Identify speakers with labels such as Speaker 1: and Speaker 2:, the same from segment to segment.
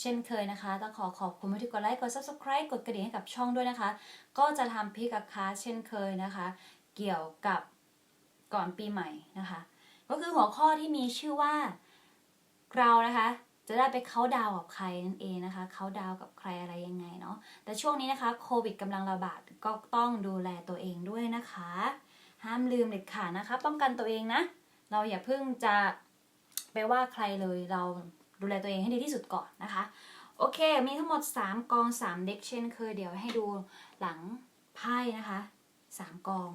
Speaker 1: เช่นเคยนะคะต้องขอขอบคุณที่กดไลค์กด subscribe กดกระดิ่งให้กับช่องด้วยนะคะ ก็จะทำพิกับคาเช่นเคยนะคะ เกี่ยวกับก่อนปีใหม่นะคะ ก็คือหัวข้อที่มีชื่อว่าเรานะคะ จะได้ไปเขาดาวกับใครนั่นเองนะคะเขาดาวกับใครอะไรยังไงเนาะแต่ช่วงนี้นะคะโควิดกำลังระบาดก็ต้องดูแลตัวเองด้วยนะคะ ห้ามลืมเด็ดขาดนะคะ ป้องกันตัวเองนะ เราอย่าเพิ่งจะไปว่าใครเลยเรา ดูแลตัวเองให้ดีที่สุดก่อนนะคะ โอเค มีทั้งหมด 3 กอง 3 เด็กเช่นเคยเดี๋ยวให้ดูหลังไพ่นะคะ 3 กอง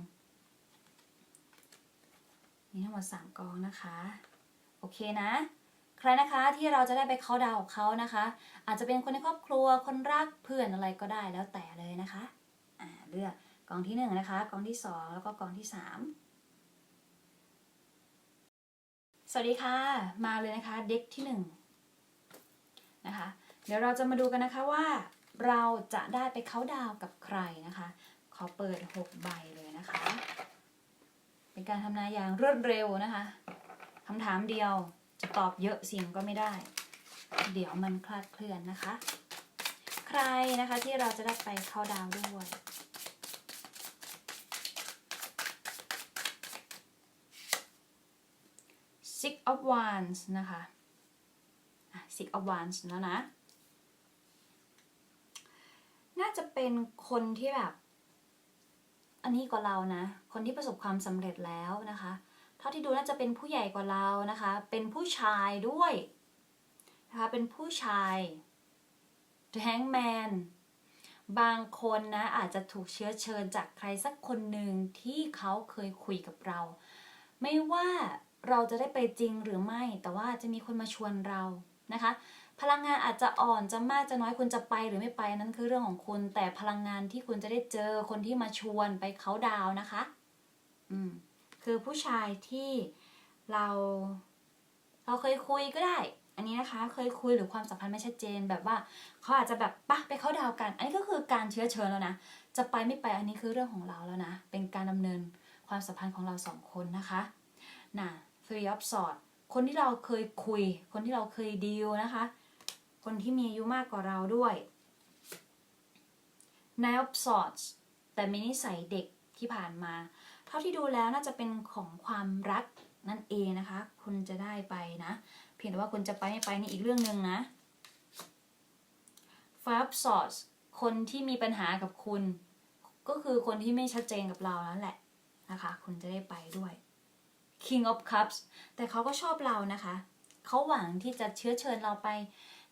Speaker 1: มีทั้งหมด 3 กองนะคะ โอเคนะใครนะคะที่เราจะได้ไปเขาดาวน์กับเขานะคะ อาจจะเป็นคนในครอบครัวคนรักเพื่อนอะไรก็ได้แล้วแต่เลยนะคะอ่าเลือกกองที่หนึ่งนะคะกองที่สองแล้วก็กองที่สามสวัสดีค่ะ มาเลยนะคะเด็กที่หนึ่ง นะคะ เดี๋ยวเราจะมาดูกันนะคะว่า เราจะได้ไปเขาดาวกับใครนะคะ ขอเปิด 6 ใบเลยนะคะ เป็นการทำนายอย่างรวดเร็วนะคะคำถามเดียวจะตอบเยอะเสียงก็ไม่ได้ เดี๋ยวมันคลาดเคลื่อนนะคะ ใครนะคะที่เราจะได้ไปเข้าดาวด้วย six of wands นะคะ six of wands แล้วนะ น่าจะเป็นคนที่แบบ อันนี้กว่าเรานะ คนที่ประสบความสำเร็จแล้วนะคะ เท่าที่ดูน่าจะเป็นผู้ใหญ่กว่าเรานะคะ เป็นผู้ชายด้วยนะคะ เป็นผู้ชาย The Hangman บางคนนะอาจจะถูกเชื้อเชิญจากใครสักคนหนึ่งที่เขาเคยคุยกับเรา ไม่ว่าเราจะได้ไปจริงหรือไม่ แต่ว่าจะมีคนมาชวนเรา นะคะ พลังงานอาจจะอ่อนจะมากจะน้อยคุณจะไปหรือไม่ไปนั้นคือเรื่องของคุณ แต่พลังงานที่คุณจะได้เจอคนที่มาชวนไปเขาดาวนะคะ อืมคือผู้ชายที่เราเราเคยคุยก็ได้ อันนี้นะคะ เคยคุยหรือความสัมพันธ์ไม่ชัดเจนแบบว่าเขาอาจจะแบบปะไปเข้าดาวกัน อันนี้ก็คือการเชื้อเชิญแล้วนะ จะไปไม่ไปอันนี้คือเรื่องของเราแล้วนะ เป็นการดำเนินความสัมพันธ์ของเราสองคนนะคะ น่ะ three of swords คนที่เราเคยคุย คนที่เราเคยดีลนะคะ คนที่มีอายุมากกว่าเราด้วย nine of swords แต่มีนิสัยเด็กที่ผ่านมา เท่าที่ดูแล้วน่าจะเป็นของความรักนั่นเองนะคะ คุณจะได้ไปนะ เพียงแต่ว่าคุณจะไปไม่ไปนี่อีกเรื่องหนึ่งนะ five of swords คนที่มีปัญหากับคุณ ก็คือคนที่ไม่ชัดเจนกับเรานั่นแหละนะคะ คุณจะได้ไปด้วย King of Cups แต่เขาก็ชอบเรานะคะ เขาหวังที่จะเชื้อเชิญเราไป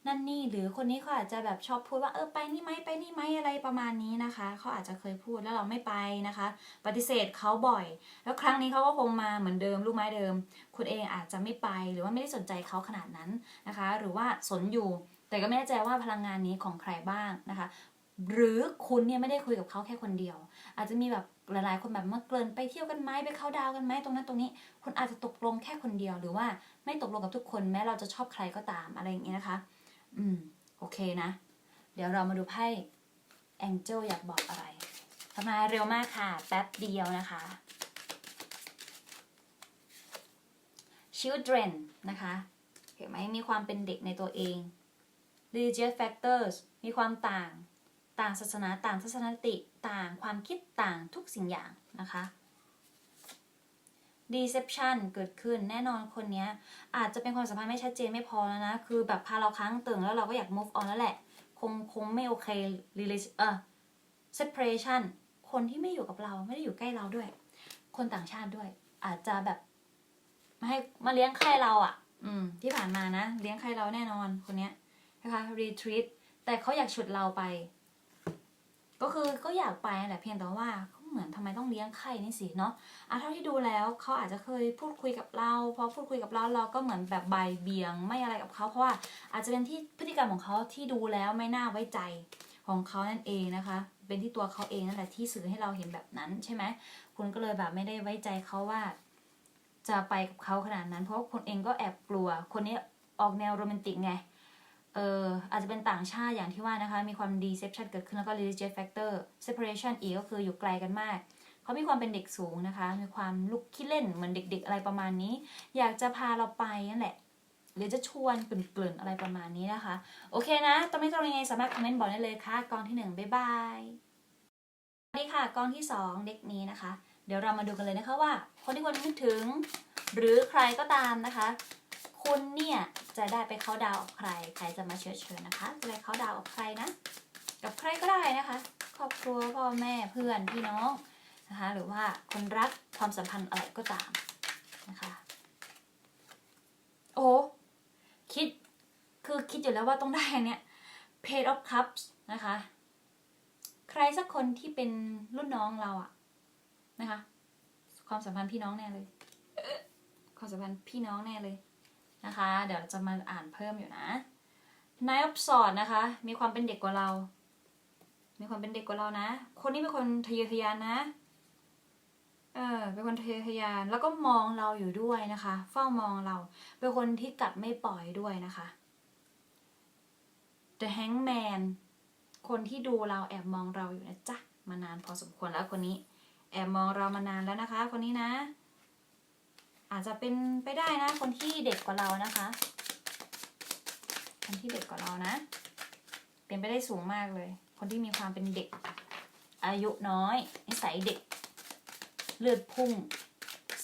Speaker 1: นั่นนี่หรือคนนี้เขาอาจจะแบบชอบพูดว่าเออไปนี่ไหมไปนี่ไหมอะไรประมาณนี้นะคะ เขาอาจจะเคยพูดแล้วเราไม่ไปนะคะ ปฏิเสธเขาบ่อย แล้วครั้งนี้เขาก็คงมาเหมือนเดิมลูกไม้เดิม คุณเองอาจจะไม่ไปหรือว่าไม่ได้สนใจเขาขนาดนั้นนะคะ หรือว่าสนอยู่แต่ก็ไม่แน่ใจว่าพลังงานนี้ของใครบ้างนะคะ หรือคุณเนี่ยไม่ได้คุยกับเขาแค่คนเดียว อาจจะมีแบบหลายๆ คนแบบมาเกินไปเที่ยวกันไหมไปเข้าดาวกันไหมตรงนั้นตรงนี้คุณอาจจะตกลงแค่คนเดียวหรือว่าไม่ตกลงกับทุกคนแม้เราจะชอบใครก็ตามอะไรอย่างเงี้ยนะคะ อืมโอเคนะ เดี๋ยวเรามาดูไพ่แองเจิลอยากบอกอะไรทำนาเร็วมากค่ะ แป๊บเดียวนะคะ children นะคะ เห็นไหมมีความเป็นเด็กในตัวเอง religious factors มีความต่าง ต่างศาสนาต่างทัศนคติต่างความคิดต่างทุกสิ่งอย่างนะคะ deception เกิดขึ้นแน่นอนคนเนี้ยอาจจะเป็นความสัมพันธ์ไม่ชัดเจนไม่พอแล้วนะ คือแบบพาเราค้างตึงแล้วเราก็อยาก move on แล้วแหละ คงคงไม่โอเค relation เออ separation คนที่ไม่อยู่กับเราไม่ได้อยู่ใกล้เราด้วย คนต่างชาติด้วย อาจจะแบบมาให้มาเลี้ยงไข่เราอะ่ะ อืม ที่ผ่านมานะ เลี้ยงไข่เราแน่นอนคนเนี้ยนะคะ retreat แต่เขาอยากฉุดเราไป ก็คือก็อยากไปแหละเพียงแต่ว่าเหมือนทำไมต้องเลี้ยงไข่นี่สิเนาะอะเท่าที่ดูแล้วเขาอาจจะเคยพูดคุยกับเราพอพูดคุยกับเราเราก็เหมือนแบบใบเบี่ยงไม่อะไรกับเขาเพราะว่าอาจจะเป็นที่พฤติกรรมของเขาที่ดูแล้วไม่น่าไว้ใจของเขานั่นเองนะคะ เป็นที่ตัวเขาเองนั่นแหละที่สื่อให้เราเห็นแบบนั้นใช่ไหมคุณก็เลยแบบไม่ได้ไว้ใจเขาว่า จะไปกับเขาขนาดนั้น เพราะคุณเองก็แอบกลัว คนนี้ออกแนวโรแมนติกไง เอออาจจะเป็นต่างชาติอย่างที่ว่านะคะ มีความ deception เกิดขึ้นแล้วก็ religious factor separation อีกก็คืออยู่ไกลกันมาก เขามีความเป็นเด็กสูงนะคะ มีความลุกขี้เล่นเหมือนเด็ก ๆ อะไรประมาณนี้ อยากจะพาเราไปนั่นแหละหรือจะชวนเกลิ่นๆอะไรประมาณนี้นะคะ โอเคนะตอนนี้ตรงยังไงสามารถคอมเมนต์บอกได้เลยค่ะ กองที่หนึ่งบ๊ายบายสวัสดีค่ะ กองที่สองเด็กนี้นะคะ เดี๋ยวเรามาดูกันเลยนะคะว่า คนที่คุณนึกถึง หรือใครก็ตามนะคะ คุณเนี่ยจะได้ไปเข้าดาวกับใคร ใครจะมาเชิญเชิญนะคะ จะไปเข้าดาวกับใครนะ กับใครก็ได้นะคะ ครอบครัวพ่อแม่เพื่อนพี่น้องนะคะ หรือว่าคนรักความสัมพันธ์อะไรก็ตามนะคะ โอ้คิดคือคิดอยู่แล้วว่าต้องได้อันเนี่ย Page of Cups นะคะ ใครสักคนที่เป็นรุ่นน้องเราอะนะคะ ความสัมพันธ์พี่น้องแน่เลย ความสัมพันธ์พี่น้องแน่เลย นะคะ เดี๋ยวจะมาอ่านเพิ่มอยู่นะ Nine of Swords นะคะ มีความเป็นเด็กกว่าเรา มีความเป็นเด็กกว่าเรานะ คนนี้เป็นคนทะเยอทะยานนะ เออ เป็นคนทะเยอทะยาน แล้วก็มองเราอยู่ด้วยนะคะ เฝ้ามองเรา เป็นคนที่กัดไม่ปล่อยด้วยนะคะ The Hangman คนที่ดูเราแอบมองเราอยู่นะจ๊ะ มานานพอสมควรแล้วคนนี้ แอบมองเรามานานแล้วนะคะ คนนี้นะ อาจจะเป็นไปได้นะ คนที่เด็กกว่าเรานะคะ คนที่เด็กกว่าเรานะ เป็นไปได้สูงมากเลย คนที่มีความเป็นเด็ก อายุน้อยนิสัยเด็ก เลือดพุ่ง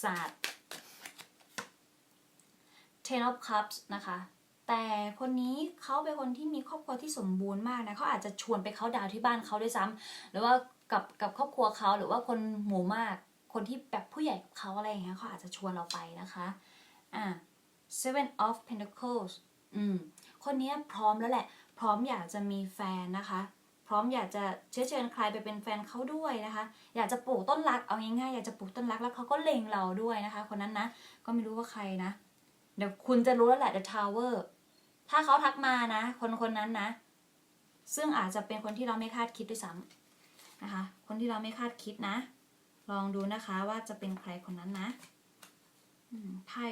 Speaker 1: สาด Ten of Cups นะคะ แต่คนนี้เขาเป็นคนที่มีครอบครัวที่สมบูรณ์มากนะเขาอาจจะชวนไปเขาดาวที่บ้านเขาด้วยซ้ำหรือว่ากับกับครอบครัวเขาหรือว่าคนหมู่มาก คนที่แบบผู้ใหญ่กับเขาอะไรอย่างเงี้ยเขาอาจจะชวนเราไปนะคะอ่า Seven of Pentacles อืมคนนี้พร้อมแล้วแหละ พร้อมอยากจะมีแฟนนะคะ พร้อมอยากจะเชื้อเชิญใครไปเป็นแฟนเขาด้วยนะคะ อยากจะปลูกต้นรักเอาง่ายๆอยากจะปลูกต้นรักแล้วเขาก็เล็งเราด้วยนะคะ คนนั้นนะก็ไม่รู้ว่าใครนะเดี๋ยวคุณจะรู้แล้วแหละ The Tower ถ้าเขาทักมานะ คนคนนั้นนะ ซึ่งอาจจะเป็นคนที่เราไม่คาดคิดด้วยซ้ำนะคะ คนที่เราไม่คาดคิดนะ ลองดูนะคะว่าจะเป็นใครคนนั้นนะไพ่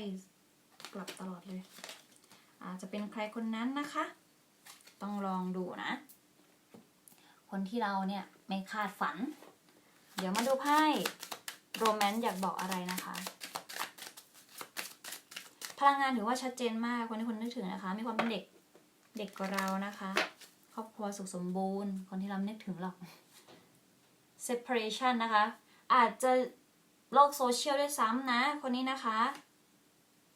Speaker 1: กลับตลอดเลย อาจจะเป็นใครคนนั้นนะคะ ต้องลองดูนะ คนที่เราเนี่ยไม่คาดฝัน เดี๋ยวมาดูไพ่โรแมนต์อยากบอกอะไรนะคะ พลังงานถือว่าชัดเจนมากคนที่คุณนึกถึงนะคะ มีความเป็นเด็กเด็กกว่าเรานะคะ ครอบครัวสุขสมบูรณ์ คนที่เรานึกถึงหรอก separation นะคะ อาจจะโลกโซเชียลด้วยซ้ำนะ คนนี้นะคะ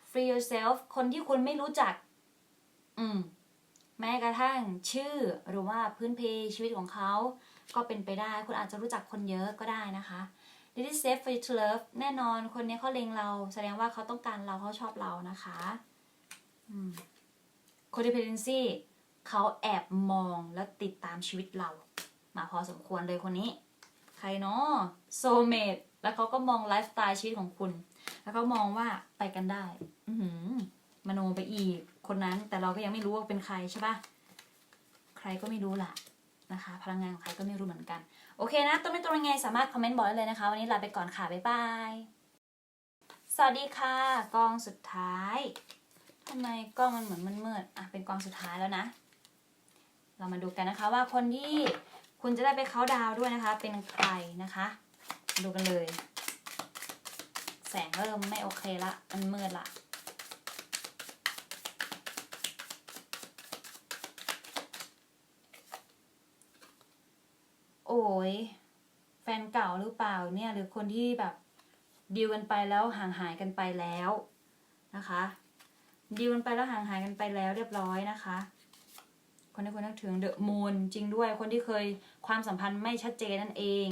Speaker 1: free yourself คนที่คุณไม่รู้จัก อืม แม้กระทั่งชื่อหรือว่าพื้นเพชีวิตของเขา ก็เป็นไปได้ คุณอาจจะรู้จักคนเยอะก็ได้นะคะ This is safe for you to love แน่นอนคนนี้เขาเล็งเรา แสดงว่าเขาต้องการเราเขาชอบเรานะคะ อืม codependency เขาแอบมองและติดตามชีวิตเรา มาพอสมควรเลยคนนี้ ใครเนาะ soulmate แล้วเขาก็มองไลฟ์สไตล์ชีวิตของคุณ แล้วเขามองว่าไปกันได้ อืมโนไปอีกคนนั้น แต่เราก็ยังไม่รู้ว่าเป็นใครใช่ปะใครก็ไม่รู้ล่ะนะคะ พลังงานของใครก็ไม่รู้เหมือนกัน โอเคนะตรงนี้ตรงยังไงสามารถคอมเมนต์บอกได้เลยนะคะ วันนี้ลาไปก่อนค่ะ บ๊ายบาย สวัสดีค่ะ กองสุดท้ายทำไมกล้องมันเหมือนมันมืดๆอะเป็นกองสุดท้ายแล้วนะ เรามาดูกันนะคะว่าคนที่ คุณจะได้ไปเขาดาวด้วยนะคะ เป็นใครนะคะ ดูกันเลย แสงเริ่มไม่โอเคละ มันมืดละโอ้ยแฟนเก่าหรือเปล่าเนี่ยหรือคนที่แบบดีลกันไปแล้วห่างหายกันไปแล้วนะคะดีลกันไปแล้วห่างหายกันไปแล้วเรียบร้อยนะคะ คนที่คุณนึกถึงเดอะมูนจริงด้วยคนที่เคยความสัมพันธ์ไม่ชัดเจนนั่นเอง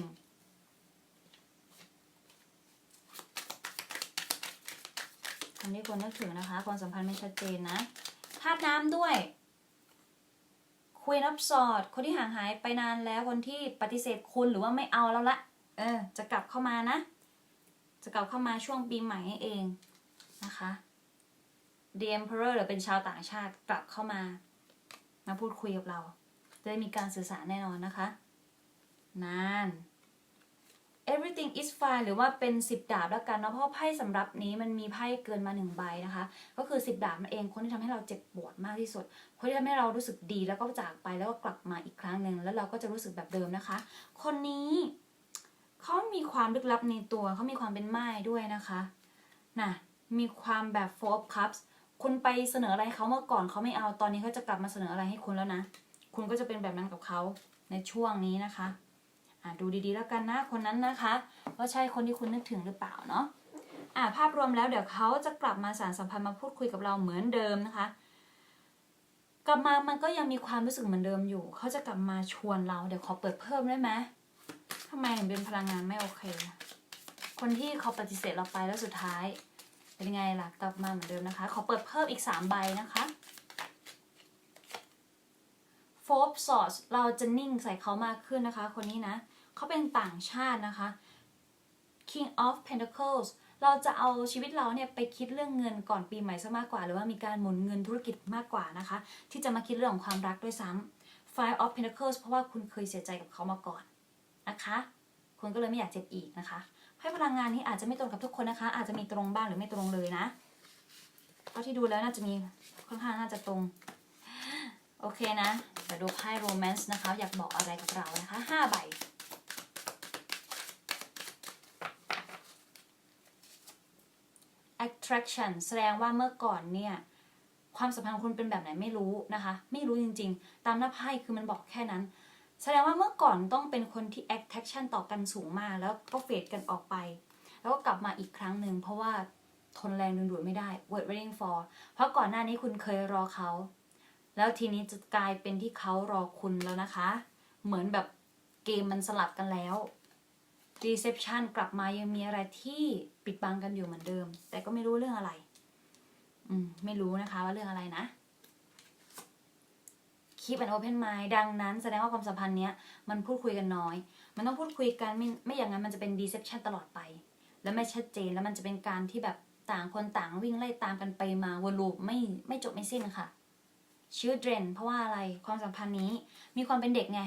Speaker 1: คนที่คุณนึกถึงนะคะ ความสัมพันธ์ไม่ชัดเจนนะธาตุน้ำด้วย Queen of Swords คนที่ห่างหายไปนานแล้วคนที่ปฏิเสธคุณหรือว่าไม่เอาแล้วละเออ จะกลับเข้ามานะ จะกลับเข้ามาช่วงปีใหม่เองนะคะ The Emperor หรือเป็นชาวต่างชาติกลับเข้ามา มาพูดคุยกับเราจะได้มีการสื่อสารแน่นอนนะคะนาน everything is fine หรือว่าเป็น 10 ดาบแล้วกันเนาะเพราะไพ่สำหรับนี้มันมีไพ่เกินมาหนึ่งใบนะคะ ก็คือ 10 ดาบมันเองคนที่ทำให้เราเจ็บปวดมากที่สุด คนที่ทำให้เรารู้สึกดีแล้วก็จากไปแล้วก็กลับมาอีกครั้งหนึ่งแล้วเราก็จะรู้สึกแบบเดิมนะคะ คนนี้เขามีความลึกลับในตัวเขามีความเป็นไม้ด้วยนะคะน่ะมีความแบบ four of cups คุณไปเสนออะไรเขาเมื่อก่อนเขาไม่เอาตอนนี้เขาจะกลับมาเสนออะไรให้คุณแล้วนะ คุณก็จะเป็นแบบนั้นกับเขาในช่วงนี้นะคะอะดูดีๆแล้วกันนะคนนั้นนะคะ ว่าใช่คนที่คุณนึกถึงหรือเปล่าเนาะอะภาพรวมแล้วเดี๋ยวเขาจะกลับมาสารสัมพันธ์มาพูดคุยกับเราเหมือนเดิมนะคะ กลับมามันก็ยังมีความรู้สึกเหมือนเดิมอยู่ เขาจะกลับมาชวนเราเดี๋ยวขอเปิดเพิ่มได้ไหมทำไมถึงเป็นพลังงานไม่โอเค คนที่เขาปฏิเสธเราไปแล้วสุดท้าย เป็นไงล่ะกลับมาเหมือนเดิมนะคะ ขอเปิดเพิ่มอีกสามใบนะคะโฟบซอสเราจะนิ่งใส่เขามากขึ้นนะคะ คนนี้นะเขาเป็นต่างชาตินะคะ King of Pentacles เราจะเอาชีวิตเราเนี่ยไปคิดเรื่องเงินก่อนปีใหม่ซะมากกว่า หรือว่ามีการหมุนเงินธุรกิจมากกว่านะคะ ที่จะมาคิดเรื่องของความรักด้วยซ้ำ Five of Pentacles เพราะว่าคุณเคยเสียใจกับเขามาก่อนนะคะ คุณก็เลยไม่อยากเจ็บอีกนะคะ ให้พลังงานนี้อาจจะไม่ตรงกับทุกคนนะคะ อาจจะมีตรงบ้างหรือไม่ตรงเลยนะเท่าที่ดูแล้วน่าจะมีค่อนข้างน่าจะตรง โอเคนะเดี๋ยวดูไพ่โรแมนต์นะคะ อยากบอกอะไรกับเรานะคะห้าใบ attraction แสดงว่าเมื่อก่อนเนี่ย ความสัมพันธ์ของคุณเป็นแบบไหนไม่รู้นะคะ ไม่รู้จริง ๆ ตามหน้าไพ่คือมันบอกแค่นั้น แสดงว่าเมื่อก่อนต้องเป็นคนที่ attraction ต่อกันสูงมาก แล้วก็เฟดกันออกไป แล้วก็กลับมาอีกครั้งหนึ่งเพราะว่าทนแรงดึงดูดไม่ได้ word waiting for เพราะก่อนหน้านี้คุณเคยรอเขา แล้วทีนี้จะกลายเป็นที่เขารอคุณแล้วนะคะ เหมือนแบบเกมมันสลับกันแล้ว reception กลับมายังมีอะไรที่ปิดบังกันอยู่เหมือนเดิม แต่ก็ไม่รู้เรื่องอะไร อืม ไม่รู้นะคะว่าเรื่องอะไรนะ keep an open mind ดังนั้นแสดงว่าความสัมพันธ์เนี้ยมันพูดคุยกันน้อย มันต้องพูดคุยกันไม่ไม่อย่างนั้นมันจะเป็น deception ตลอดไป แล้วไม่ชัดเจนแล้วมันจะเป็นการที่แบบต่างคนต่างวิ่งไล่ตามกันไปมาวนลูปไม่ไม่จบไม่สิ้นค่ะ children เพราะว่าอะไรความสัมพันธ์นี้มีความเป็นเด็กไง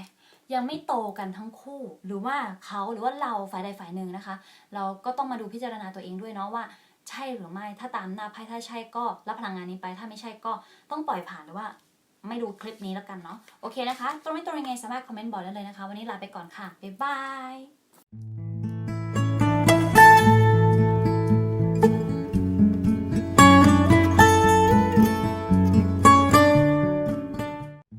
Speaker 1: ยังไม่โตกันทั้งคู่ หรือว่าเขาหรือว่าเราฝ่ายใดฝ่ายหนึ่งนะคะ เราก็ต้องมาดูพิจารณาตัวเองด้วยเนาะว่า ใช่หรือไม่ถ้าตามหน้าไพ่ถ้าใช่ก็รับพลังงานนี้ไป ถ้าไม่ใช่ก็ต้องปล่อยผ่านหรือว่า ไม่ดูคลิปนี้แล้วกันเนาะโอเคนะคะ ตรงนี้ตรงยังไงสามารถคอมเมนต์บอกได้เลยนะคะ วันนี้ลาไปก่อนค่ะบ๊ายบาย